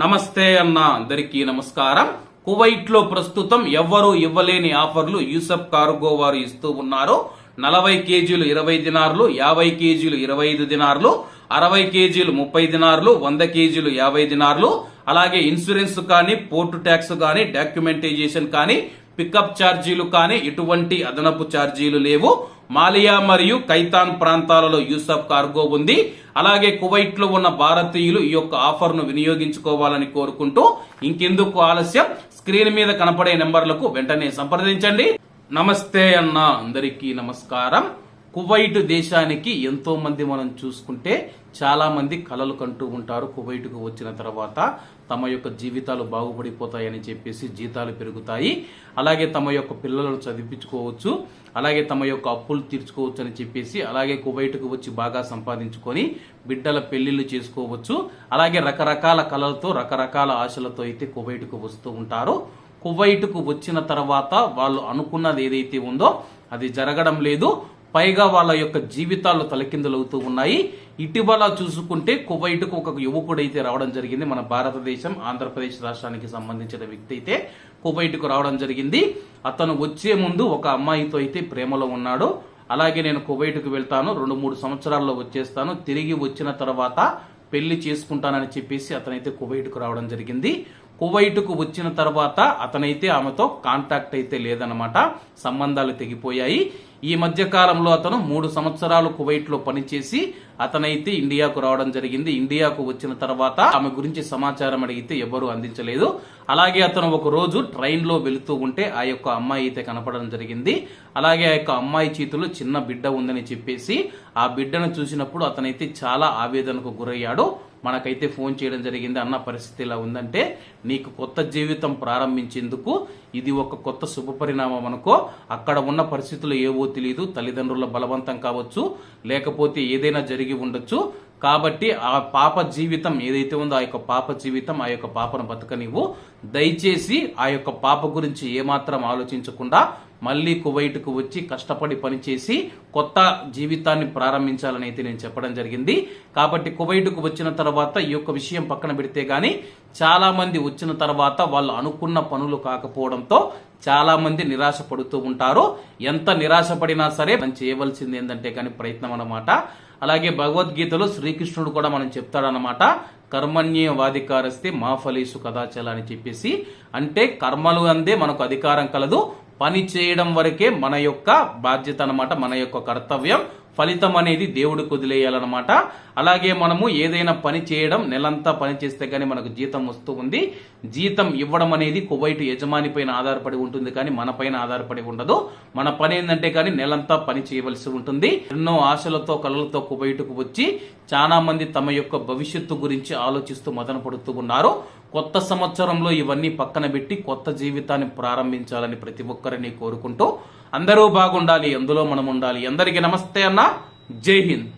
నమస్తే అన్న అందరికీ నమస్కారం. కువైట్లో ప్రస్తుతం ఎవ్వరూ ఇవ్వలేని ఆఫర్లు యూసఫ్ కార్గో వారు ఇస్తూ ఉన్నారు. నలభై కేజీలు ఇరవై దినార్లు యాభై కేజీలు ఇరవై ఐదు దినార్లు అరవై కేజీలు ముప్పై దినార్లు వంద కేజీలు యాభై దినార్లు. అలాగే ఇన్సూరెన్స్ కానీ పోర్టు ట్యాక్స్ కానీ డాక్యుమెంటైజేషన్ కానీ పికప్ ఛార్జీలు కానీ ఎటువంటి అదనపు ఛార్జీలు లేవు. మాలియా మరియు కైతాన్ ప్రాంతాలలో యూసఫ్ కార్గో ఉంది. అలాగే కువైట్లో ఉన్న భారతీయులు ఈ యొక్క ఆఫర్ను వినియోగించుకోవాలని కోరుకుంటూ ఇంకెందుకు ఆలస్యం? స్క్రీన్ మీద కనపడే నెంబర్లకు వెంటనే సంప్రదించండి. నమస్తే అన్న అందరికీ నమస్కారం. కువైట్ దేశానికి ఎంతో మంది మనం చూసుకుంటే చాలా మంది కలలు కంటూ ఉంటారు. కువైట్కు వచ్చిన తర్వాత తమ యొక్క జీవితాలు బాగుపడిపోతాయని చెప్పేసి జీతాలు పెరుగుతాయి. అలాగే తమ యొక్క పిల్లలను చదివించుకోవచ్చు. అలాగే తమ యొక్క అప్పులు తీర్చుకోవచ్చు అని చెప్పేసి అలాగే కువైట్కు వచ్చి బాగా సంపాదించుకొని బిడ్డల పెళ్ళిళ్ళు చేసుకోవచ్చు. అలాగే రకరకాల కళలతో రకరకాల ఆశలతో అయితే కువైట్కు వస్తూ ఉంటారు. కువైట్కు వచ్చిన తర్వాత వాళ్ళు అనుకున్నది ఏదైతే ఉందో అది జరగడం లేదు. పైగా వాళ్ళ యొక్క జీవితాలు తలకిందులవుతూ ఉన్నాయి. ఇటీవల చూసుకుంటే కువైట్కు ఒక యువకుడు అయితే రావడం జరిగింది. మన భారతదేశం ఆంధ్రప్రదేశ్ రాష్ట్రానికి సంబంధించిన వ్యక్తి అయితే కువైట్కు రావడం జరిగింది. అతను వచ్చే ముందు ఒక అమ్మాయితో అయితే ప్రేమలో ఉన్నాడు. అలాగే నేను కువైట్కు వెళ్తాను రెండు మూడు సంవత్సరాల్లో వచ్చేస్తాను. తిరిగి వచ్చిన తర్వాత పెళ్ళి చేసుకుంటానని చెప్పేసి అతనైతే కువైట్కు రావడం జరిగింది. కువైట్కు వచ్చిన తర్వాత అతనైతే ఆమెతో కాంటాక్ట్ అయితే లేదన్నమాట. సంబంధాలు తెగిపోయాయి. ఈ మధ్య కాలంలో అతను మూడు సంవత్సరాలు కువైట్లో పనిచేసి అతనైతే ఇండియాకు రావడం జరిగింది. ఇండియాకు వచ్చిన తర్వాత ఆమె గురించి సమాచారం అడిగితే ఎవరు అందించలేదు. అలాగే అతను ఒక రోజు ట్రైన్లో వెళుతూ ఉంటే ఆ యొక్క అమ్మాయి అయితే కనపడడం జరిగింది. అలాగే ఆ యొక్క అమ్మాయి చేతిలో చిన్న బిడ్డ ఉందని చెప్పేసి ఆ బిడ్డను చూసినప్పుడు అతనైతే చాలా ఆవేదనకు గురయ్యాడు. మనకైతే ఫోన్ చేయడం జరిగింది అన్న పరిస్థితి ఇలా ఉందంటే నీకు కొత్త జీవితం ప్రారంభించేందుకు ఇది ఒక కొత్త శుభ పరిణామం అనుకో అక్కడ ఉన్న పరిస్థితులు ఏవో తెలియదు తల్లిదండ్రుల బలవంతం కావచ్చు లేకపోతే ఏదైనా జరిగి ఉండొచ్చు కాబట్టి ఆ పాప జీవితం ఏదైతే ఉందో ఆ యొక్క పాప జీవితం ఆ యొక్క పాపను బతకనివ్వు దయచేసి ఆ యొక్క పాప గురించి ఏమాత్రం ఆలోచించకుండా మళ్ళీ కువైట్కు వచ్చి కష్టపడి పనిచేసి కొత్త జీవితాన్ని ప్రారంభించాలని అయితే నేను చెప్పడం జరిగింది. కాబట్టి కువైట్కు వచ్చిన తర్వాత ఈ యొక్క విషయం పక్కన పెడితే గాని చాలా మంది వచ్చిన తర్వాత వాళ్ళు అనుకున్న పనులు కాకపోవడంతో చాలా మంది నిరాశ పడుతూ ఉంటారు. ఎంత నిరాశ పడినా సరే మనం చేయవలసింది ఏంటంటే కానీ ప్రయత్నం అన్నమాట. అలాగే భగవద్గీతలో శ్రీకృష్ణుడు కూడా మనం చెప్తాడనమాట కర్మణ్యవాధికారస్తే మా ఫలీసు కదాచల అని చెప్పేసి. అంటే కర్మలు అందే మనకు అధికారం కలదు పని చేయడం వరకే మన యొక్క బాధ్యత అన్నమాట మన యొక్క కర్తవ్యం. ఫలితం అనేది దేవుడికి వదిలేయాలన్నమాట. అలాగే మనము ఏదైనా పని చేయడం నెలంతా పని చేస్తే కానీ మనకు జీతం వస్తూ ఉంది. జీతం ఇవ్వడం అనేది కువైట్ యజమాని పైన ఆధారపడి ఉంటుంది కానీ మన పైన ఆధారపడి ఉండదు. మన పని ఏంటంటే కానీ నెలంతా పని చేయవలసి ఉంటుంది. ఎన్నో ఆశలతో కళలతో కువైట్కు వచ్చి చాలా మంది తమ యొక్క భవిష్యత్తు గురించి ఆలోచిస్తూ మదన పడుతూ ఉన్నారు. కొత్త సంవత్సరంలో ఇవన్నీ పక్కన పెట్టి కొత్త జీవితాన్ని ప్రారంభించాలని ప్రతి ఒక్కరిని కోరుకుంటూ అందరూ బాగుండాలి అందులో మనం ఉండాలి అందరికీ నమస్తే అన్న. జై హింద్.